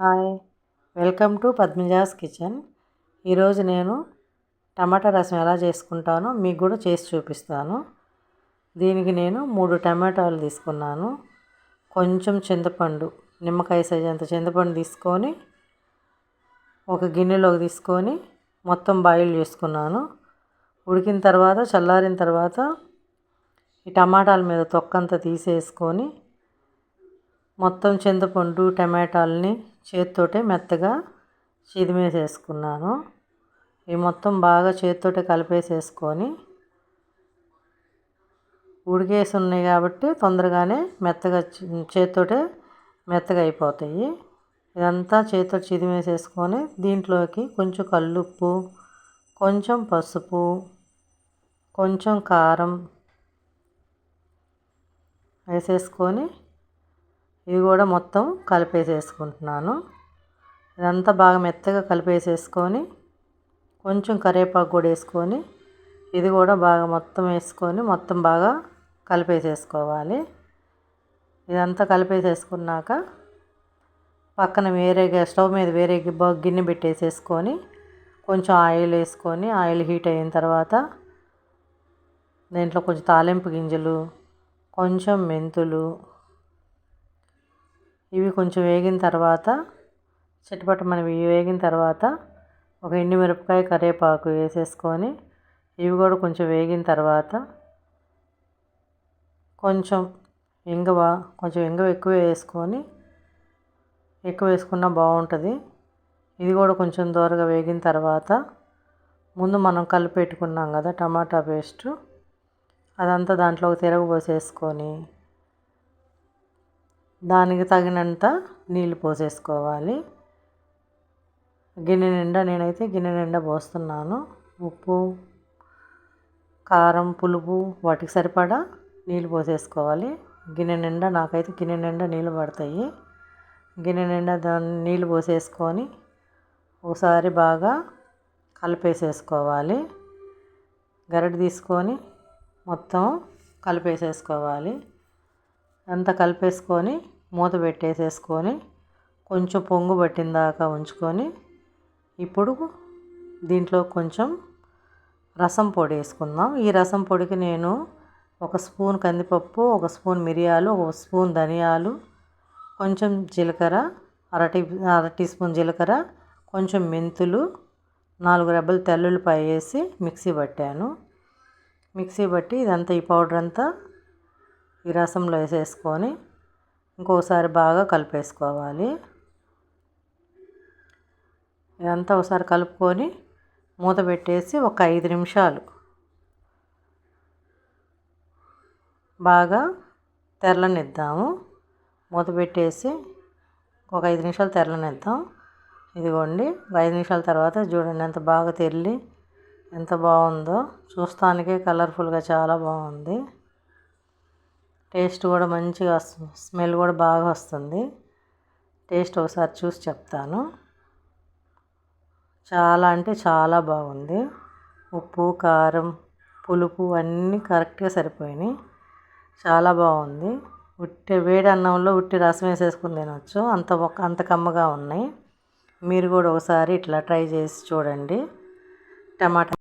Hi welcome to Padmaja's kitchen. ఈరోజు నేను టమాటా రసం ఎలా చేసుకుంటానో మీకు కూడా చేసి చూపిస్తాను. దీనికి నేను మూడు టమాటాలు తీసుకున్నాను. కొంచెం చింతపండు నిమ్మకాయ సైజ్ అంత చింతపండు తీసుకొని ఒక గిన్నెలోకి తీసుకొని మొత్తం బాయిల్ చేసుకున్నాను. ఉడికిన తర్వాత చల్లారిన తర్వాత ఈ టమాటాల మీద తొక్కంతా తీసేసుకొని మొత్తం చింతపండు టమాటాలని చేతితోటే మెత్తగా చిదిమేసేసుకున్నాను. ఇవి మొత్తం బాగా చేతితోటే కలిపేసేసుకొని ఉడికేసి ఉన్నాయి కాబట్టి తొందరగానే మెత్తగా చేతితోటే మెత్తగా అయిపోతాయి. ఇదంతా చేతితో చిదిమేసేసుకొని దీంట్లోకి కొంచెం కల్లుప్పు కొంచెం పసుపు కొంచెం కారం వేసేసుకొని ఇవి కూడా మొత్తం కలిపేసేసుకుంటున్నాను. ఇదంతా బాగా మెత్తగా కలిపేసేసుకొని కొంచెం కరివేపాకు కూడా వేసుకొని ఇది కూడా బాగా మొత్తం వేసుకొని మొత్తం బాగా కలిపేసేసుకోవాలి. ఇదంతా కలిపేసేసుకున్నాక పక్కన వేరే స్టవ్ మీద వేరే గిన్నె పెట్టేసేసుకొని కొంచెం ఆయిల్ వేసుకొని ఆయిల్ హీట్ అయిన తర్వాత దీంట్లో కొంచెం తాలింపు గింజలు కొంచెం మెంతులు ఇవి కొంచెం వేగిన తర్వాత చిటపట మనవి వేగిన తర్వాత ఒక ఎండుమిరపకాయ కరివేపాకు వేసేసుకొని ఇవి కూడా కొంచెం వేగిన తర్వాత కొంచెం ఇంగవ కొంచెం ఇంగవ ఎక్కువ వేసుకొని ఎక్కువ వేసుకున్నా బాగుంటుంది. ఇది కూడా కొంచెం దూరగా వేగిన తర్వాత ముందు మనం కలిపి పెట్టుకున్నాం కదా టమాటా పేస్టు అదంతా దాంట్లో తిరగబోసేసుకొని దానికి తగినంత నీళ్ళు పోసేసుకోవాలి. గిన్నె నిండా నేనైతే గిన్నె నిండా పోస్తున్నాను. ఉప్పు కారం పులుపు వాటికి సరిపడా నీళ్ళు పోసేసుకోవాలి. గిన్నె నిండా నాకైతే గిన్నె నిండా నీళ్ళు పడతాయి. గిన్నె నిండా దాన్ని నీళ్ళు పోసేసుకొని ఒకసారి బాగా కలిపేసేసుకోవాలి. గరిటె తీసుకొని మొత్తం కలిపేసేసుకోవాలి. అంతా కలిపేసుకొని మూత పెట్టేసేసుకొని కొంచెం పొంగు పట్టిన దాకా ఉంచుకొని ఇప్పుడు దీంట్లో కొంచెం రసం పొడి వేసుకుందాం. ఈ రసం పొడికి నేను ఒక స్పూన్ కందిపప్పు ఒక స్పూన్ మిరియాలు ఒక స్పూన్ ధనియాలు కొంచెం జీలకర్ర అర టీ అర టీ స్పూన్ జీలకర్ర కొంచెం మెంతులు నాలుగు రెబ్బలు తెల్లుల్లిపాయ వేసి మిక్సీ పట్టాను. మిక్సీ పట్టి ఇదంతా ఈ పౌడర్ అంతా ఈ రసంలో వేసేసుకొని ఇంకోసారి బాగా కలిపేసుకోవాలి. ఇదంతా ఒకసారి కలుపుకొని మూత పెట్టేసి ఒక ఐదు నిమిషాలు బాగా తెరలనిద్దాము. మూత పెట్టేసి ఒక ఐదు నిమిషాలు తెరలనిద్దాం. ఇదిగోండి ఐదు నిమిషాల తర్వాత చూడండి ఎంత బాగా తెల్లి ఎంత బాగుందో. చూస్తానికే కలర్ఫుల్గా చాలా బాగుంది. టేస్ట్ కూడా మంచిగా వస్తుంది. స్మెల్ కూడా బాగా వస్తుంది. టేస్ట్ ఒకసారి చూసి చెప్తాను. చాలా అంటే చాలా బాగుంది. ఉప్పు కారం పులుపు అన్నీ కరెక్ట్గా సరిపోయినాయి. చాలా బాగుంది. ఉట్టి వేడి అన్నంలో ఉట్టి రసం వేసేసుకుని తినవచ్చు అంత అంత కమ్మగా ఉన్నాయి. మీరు కూడా ఒకసారి ఇట్లా ట్రై చేసి చూడండి. టమాటా